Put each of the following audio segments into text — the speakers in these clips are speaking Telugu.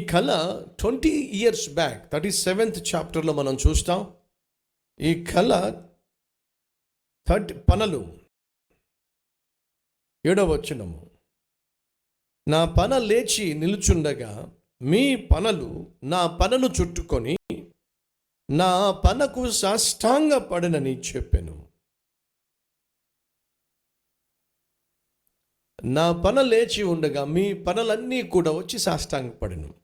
ఈ కళ twenty years back thirty seventh చాప్టర్లో మనం చూస్తాం. ఈ కళ థర్టీ పనలు. ఏడవ వచ్చినము నా పన లేచి నిలుచుండగా మీ పనలు నా పనను చుట్టుకొని నా పనకు సాష్టాంగ పడనని చెప్పాను. నా పన లేచి ఉండగా మీ పనులన్నీ కూడా వచ్చి సాష్టాంగపడను.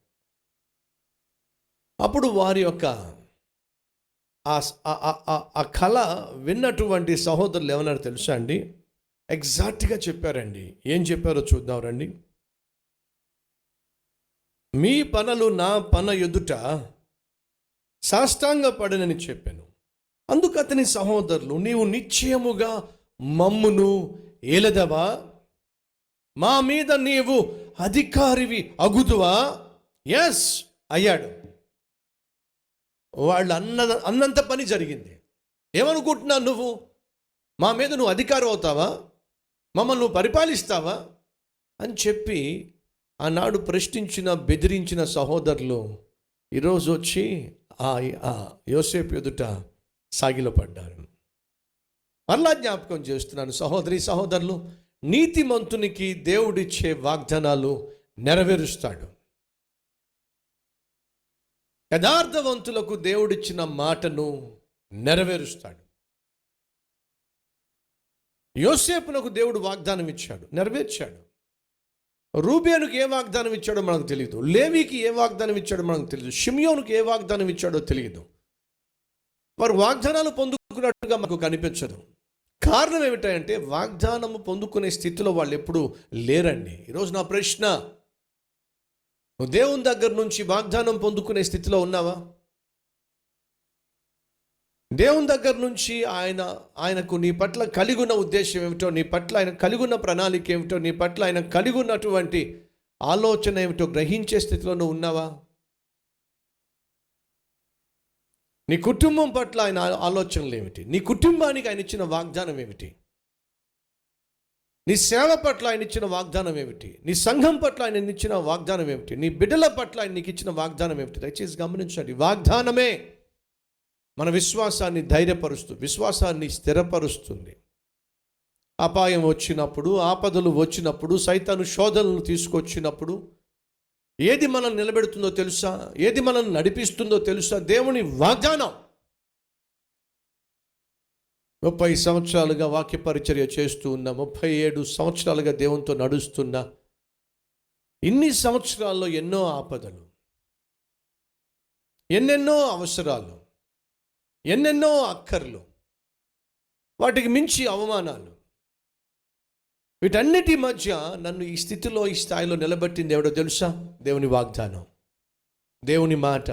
అప్పుడు వారి యొక్క ఆ కళ విన్నటువంటి సహోదరులు ఏమన్నారు తెలుసా అండి? ఎగ్జాక్ట్గా చెప్పారండి. ఏం చెప్పారో చూద్దాం రండి. మీ పనులు నా పన ఎదుట సాష్టాంగ పడనని చెప్పాను. అందుకు అతని సహోదరులు నీవు నిశ్చయముగా మమ్మును ఏలదవా? మా మీద నీవు అధికారివి అగుదువా? ఎస్ అయ్యాడు. వాళ్ళు అన్న అన్నంత పని జరిగింది. ఏమనుకుంటున్నావు నువ్వు? మా మీద నువ్వు అధికారం అవుతావా? మమ్మల్ని నువ్వు పరిపాలిస్తావా? అని చెప్పి ఆనాడు ప్రశ్నించిన బెదిరించిన సహోదరులు ఈరోజు వచ్చి ఆ ఆ యోసేపు ఎదుట సాగిలో పడ్డారు. మరలా జ్ఞాపకం చేస్తున్నాను సహోదరి సహోదరులు నీతిమంతునికి దేవుడిచ్చే వాగ్దానాలు నెరవేరుస్తాడు. యథార్థవంతులకు దేవుడిచ్చిన మాటను నెరవేరుస్తాడు. యోసేపునకు దేవుడు వాగ్దానం ఇచ్చాడు నెరవేర్చాడు. రూబేనుకు ఏ వాగ్దానం ఇచ్చాడో మనకు తెలియదు లేవికి ఏ వాగ్దానం ఇచ్చాడో మనకు తెలియదు షిమియోనుకు ఏ వాగ్దానం ఇచ్చాడో తెలియదు వారు వాగ్దానాలు పొందుకున్నట్టుగా మాకు కనిపించదు. కారణం ఏమిటంటే వాగ్దానము పొందుకునే స్థితిలో వాళ్ళు ఎప్పుడు లేరండి. ఈరోజు నా ప్రశ్న నువ్వు దేవుని దగ్గర నుంచి వాగ్దానం పొందుకునే స్థితిలో ఉన్నావా? దేవుని దగ్గర నుంచి ఆయన ఆయనకు నీ పట్ల కలిగి ఉన్న ఉద్దేశం ఏమిటో నీ పట్ల ఆయన కలిగి ఉన్న ప్రణాళిక ఏమిటో నీ పట్ల ఆయన కలిగి ఉన్నటువంటి ఆలోచన ఏమిటో గ్రహించే స్థితిలో నువ్వు ఉన్నావా? నీ కుటుంబం పట్ల ఆయన ఆలోచనలు ఏమిటి? నీ కుటుంబానికి ఆయన ఇచ్చిన వాగ్దానం ఏమిటి? నీ సేవ పట్ల ఆయన ఇచ్చిన వాగ్దానం ఏమిటి? నీ సంఘం పట్ల ఆయన ఇచ్చిన వాగ్దానం ఏమిటి? నీ బిడ్డల పట్ల ఆయన నీకు ఇచ్చిన వాగ్దానం ఏమిటి? దయచేసి గమనించండి. వాగ్దానమే మన విశ్వాసాన్ని ధైర్యపరుస్తూ విశ్వాసాన్ని స్థిరపరుస్తుంది. అపాయం వచ్చినప్పుడు ఆపదలు వచ్చినప్పుడు సైతాను శోధనలు తీసుకొచ్చినప్పుడు ఏది మనల్ని నిలబెడుతుందో తెలుసా? ఏది మనల్ని నడిపిస్తుందో తెలుసా? దేవుని వాగ్దానం. ముప్పై సంవత్సరాలుగా వాక్య పరిచర్య చేస్తూ ఉన్న ముప్పై ఏడు సంవత్సరాలుగా దేవునితో నడుస్తున్న ఇన్ని సంవత్సరాల్లో ఎన్నో ఆపదలు ఎన్నెన్నో అవసరాలు ఎన్నెన్నో అక్కర్లు వాటికి మించి అవమానాలు. వీటన్నిటి మధ్య నన్ను ఈ స్థితిలో ఈ స్థాయిలో నిలబెట్టింది ఎవడో తెలుసా? దేవుని వాగ్దానం దేవుని మాట.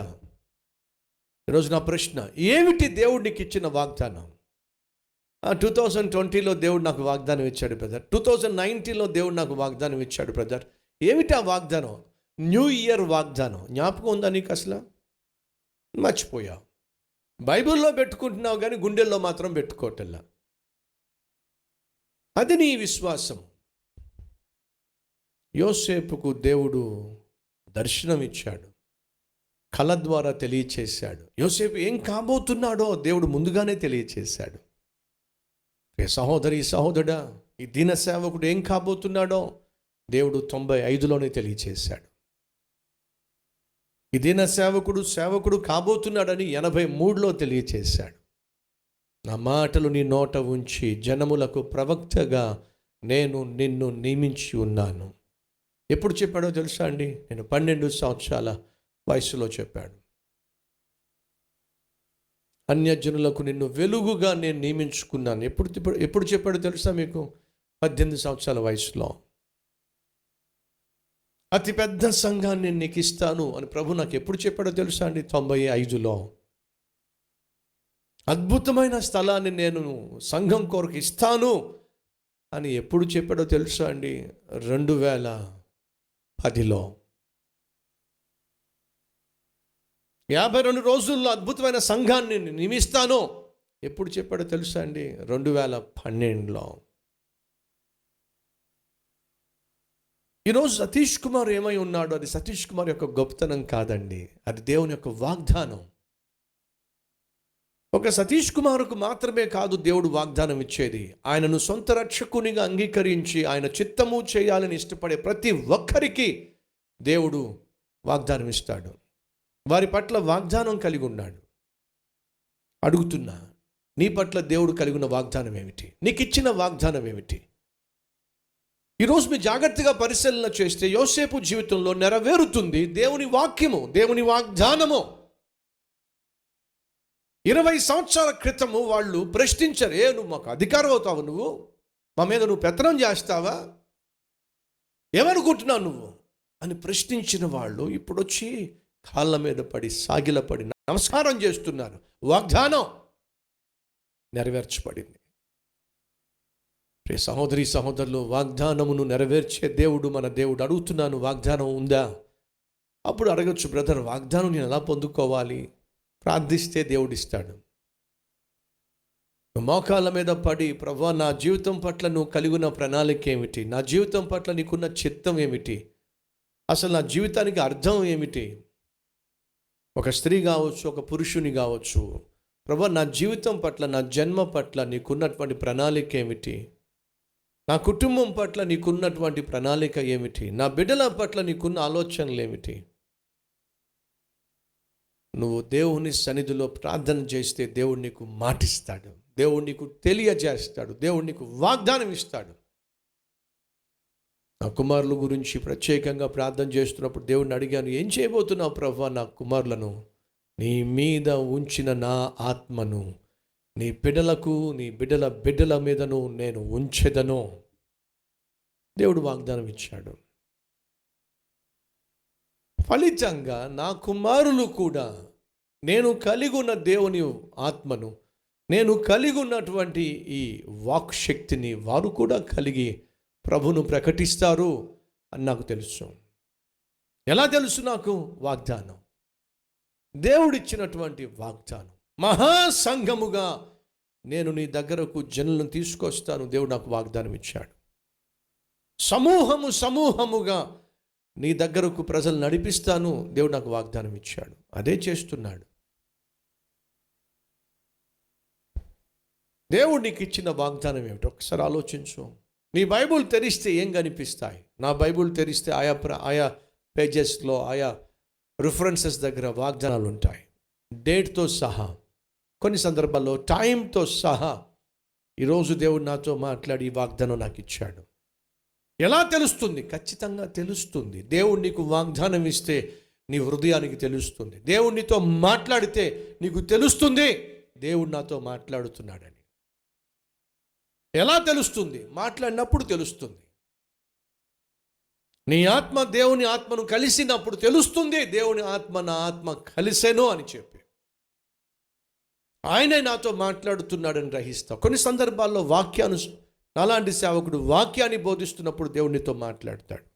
ఈరోజు నా ప్రశ్న ఏమిటి దేవుడికి ఇచ్చిన వాగ్దానం? టూ థౌజండ్ ట్వంటీలో దేవుడు నాకు వాగ్దానం ఇచ్చాడు బ్రదర్ టూ థౌజండ్ నైన్టీన్లో దేవుడు నాకు వాగ్దానం ఇచ్చాడు బ్రదర్ ఏమిటి ఆ వాగ్దానం? న్యూ ఇయర్ వాగ్దానం. జ్ఞాపకం ఉందా నీకు అసలు? మర్చిపోయావు. బైబిల్లో పెట్టుకుంటున్నావు కానీ గుండెల్లో మాత్రం పెట్టుకోవటల్లా అది నీ విశ్వాసం. యోసేపుకు దేవుడు దర్శనం ఇచ్చాడు. కళ ద్వారా తెలియచేశాడు. యోసేపు ఏం కాబోతున్నాడో దేవుడు ముందుగానే తెలియచేశాడు. సహోదరి సహోదరుడా ఈ దీన సేవకుడు ఏం కాబోతున్నాడో దేవుడు తొంభై ఐదులోనే తెలియచేశాడు. ఈ దీన సేవకుడు సేవకుడు కాబోతున్నాడని ఎనభై మూడులో తెలియచేశాడు. నా మాటలు నీ నోట ఉంచి జనములకు ప్రవక్తగా నేను నిన్ను నియమించి ఉన్నాను. ఎప్పుడు చెప్పాడో తెలుసా అండి? నేను పన్నెండు సంవత్సరాల వయసులో చెప్పాడు. అన్యజనులకు నిన్ను వెలుగుగా నేను నియమించుకున్నాను. ఎప్పుడు ఎప్పుడు చెప్పాడో తెలుసా మీకు? పద్దెనిమిది సంవత్సరాల వయసులో. అతి పెద్ద సంఘాన్ని నేను నీకు ఇస్తాను అని ప్రభు నాకు ఎప్పుడు చెప్పాడో తెలుసా అండి? తొంభై ఐదులో. అద్భుతమైన స్థలాన్ని నేను సంఘం కొరకు ఇస్తాను అని ఎప్పుడు చెప్పాడో తెలుసా అండి? రెండు వేల పదిలో. యాభై రెండు రోజుల్లో అద్భుతమైన సంఘాన్ని నేను నియమిస్తాను? ఎప్పుడు చెప్పాడో తెలుసా అండి? రెండు వేల పన్నెండులో. ఈరోజు సతీష్ కుమార్ ఏమై ఉన్నాడో? అది సతీష్ కుమార్ యొక్క గొప్పతనం కాదండి. అది దేవుని యొక్క వాగ్దానం. ఒక సతీష్ కుమార్కు మాత్రమే కాదు దేవుడు వాగ్దానం ఇచ్చేది. ఆయనను సొంత రక్షకునిగా అంగీకరించి ఆయన చిత్తము చేయాలని ఇష్టపడే ప్రతి ఒక్కరికి దేవుడు వాగ్దానం ఇస్తాడు. వారి పట్ల వాగ్దానం కలిగి ఉన్నాడు. అడుగుతున్నా నీ పట్ల దేవుడు కలిగి ఉన్న వాగ్దానం ఏమిటి? నీకు ఇచ్చిన వాగ్దానం ఏమిటి? ఈరోజు మీరు జాగ్రత్తగా పరిశీలన చేస్తే యోసేపు జీవితంలో నెరవేరుతుంది దేవుని వాక్యము దేవుని వాగ్దానము. ఇరవై సంవత్సరాల క్రితము వాళ్ళు ప్రశ్నించరే ఏ నువ్వు మాకు అధికారం అవుతావు నువ్వు? మా మీద నువ్వు పెత్తనం చేస్తావా? ఏమనుకుంటున్నావు నువ్వు? అని ప్రశ్నించిన వాళ్ళు ఇప్పుడు వచ్చి కాళ్ళ మీద పడి సాగిలపడి నమస్కారం చేస్తున్నారు వాగ్దానం నెరవేర్చబడింది. ప్రే సహోదరి సహోదరులు వాగ్దానమును నెరవేర్చే దేవుడు మన దేవుడు. అడుగుతున్నాను వాగ్దానం ఉందా? అప్పుడు అడగచ్చు బ్రదర్ వాగ్దానం నేను ఎలా పొందుకోవాలి? ప్రార్థిస్తే దేవుడిస్తాడు. మోకాళ్ళ మీద పడి ప్రభా నా జీవితం పట్ల నువ్వు కలిగిన ప్రణాళిక ఏమిటి? నా జీవితం పట్ల నీకున్న చిత్తం ఏమిటి? అసలు నా జీవితానికి అర్థం ఏమిటి? ఒక స్త్రీ కావచ్చు ఒక పురుషుని కావచ్చు ప్రభా నా జీవితం పట్ల నా జన్మ పట్ల నీకున్నటువంటి ప్రణాళిక ఏమిటి? నా కుటుంబం పట్ల నీకున్నటువంటి ప్రణాళిక ఏమిటి? నా బిడ్డల పట్ల నీకున్న ఆలోచనలు ఏమిటి? నువ్వు దేవుని సన్నిధిలో ప్రార్థన చేస్తే దేవుడు నీకు మాటిస్తాడు. దేవుడు నీకు తెలియజేస్తాడు. దేవుడు నీకు వాగ్దానం ఇస్తాడు. నా కుమారుల గురించి ప్రత్యేకంగా ప్రార్థన చేస్తున్నప్పుడు దేవుడిని అడిగాను ఏం చేయబోతున్నావు ప్రభా నా కుమారులను? నీ మీద ఉంచిన నా ఆత్మను నీ బిడ్డలకు నీ బిడ్డల బిడ్డల మీదను నేను ఉంచెదను. దేవుడు వాగ్దానం ఇచ్చాడు. ఫలితంగా నా కుమారులు కూడా నేను కలిగి ఉన్న దేవుని ఆత్మను నేను కలిగి ఉన్నటువంటి ఈ వాక్ శక్తిని వారు కూడా కలిగి ప్రభును ప్రకటిస్తారు అని నాకు తెలుసు. ఎలా తెలుసు నాకు? వాగ్దానం. దేవుడిచ్చినటువంటి వాగ్దానం. మహాసంఘముగా నేను నీ దగ్గరకు జనులను తీసుకొస్తాను. దేవుడు నాకు వాగ్దానం ఇచ్చాడు. సమూహము సమూహముగా నీ దగ్గరకు ప్రజలు నడిపిస్తాను. దేవుడు నాకు వాగ్దానం ఇచ్చాడు. అదే చేస్తున్నాడు. దేవుడు నీకు ఇచ్చిన వాగ్దానం ఏమిటి? ఒకసారి ఆలోచించు. నీ బైబుల్ తెరిస్తే ఏం కనిపిస్తాయి? నా బైబుల్ తెరిస్తే ఆయా ప్ర ఆయా పేజెస్లో ఆయా రిఫరెన్సెస్ దగ్గర వాగ్దానాలు ఉంటాయి డేట్తో సహా. కొన్ని సందర్భాల్లో టైంతో సహా ఈరోజు దేవుడు నాతో మాట్లాడి ఈ వాగ్దానం నాకు ఇచ్చాడు. ఎలా తెలుస్తుంది? ఖచ్చితంగా తెలుస్తుంది. దేవుడు నీకు వాగ్దానం ఇస్తే నీ హృదయానికి తెలుస్తుంది. దేవుడు నీతో మాట్లాడితే నీకు తెలుస్తుంది. దేవుడు నాతో మాట్లాడుతున్నాడని. ఎలా తెలుస్తుంది? మాట్లాడినప్పుడు తెలుస్తుంది. నీ ఆత్మ దేవుని ఆత్మను కలిసినప్పుడు తెలుస్తుంది దేవుని ఆత్మ నా ఆత్మ కలిసేను అని చెప్పి. ఆయనే నాతో మాట్లాడుతున్నాడని గ్రహిస్తా. కొన్ని సందర్భాల్లో వాక్యాను అలాంటి సేవకుడు వాక్యాన్ని బోధిస్తున్నప్పుడు దేవునితో మాట్లాడతాడు.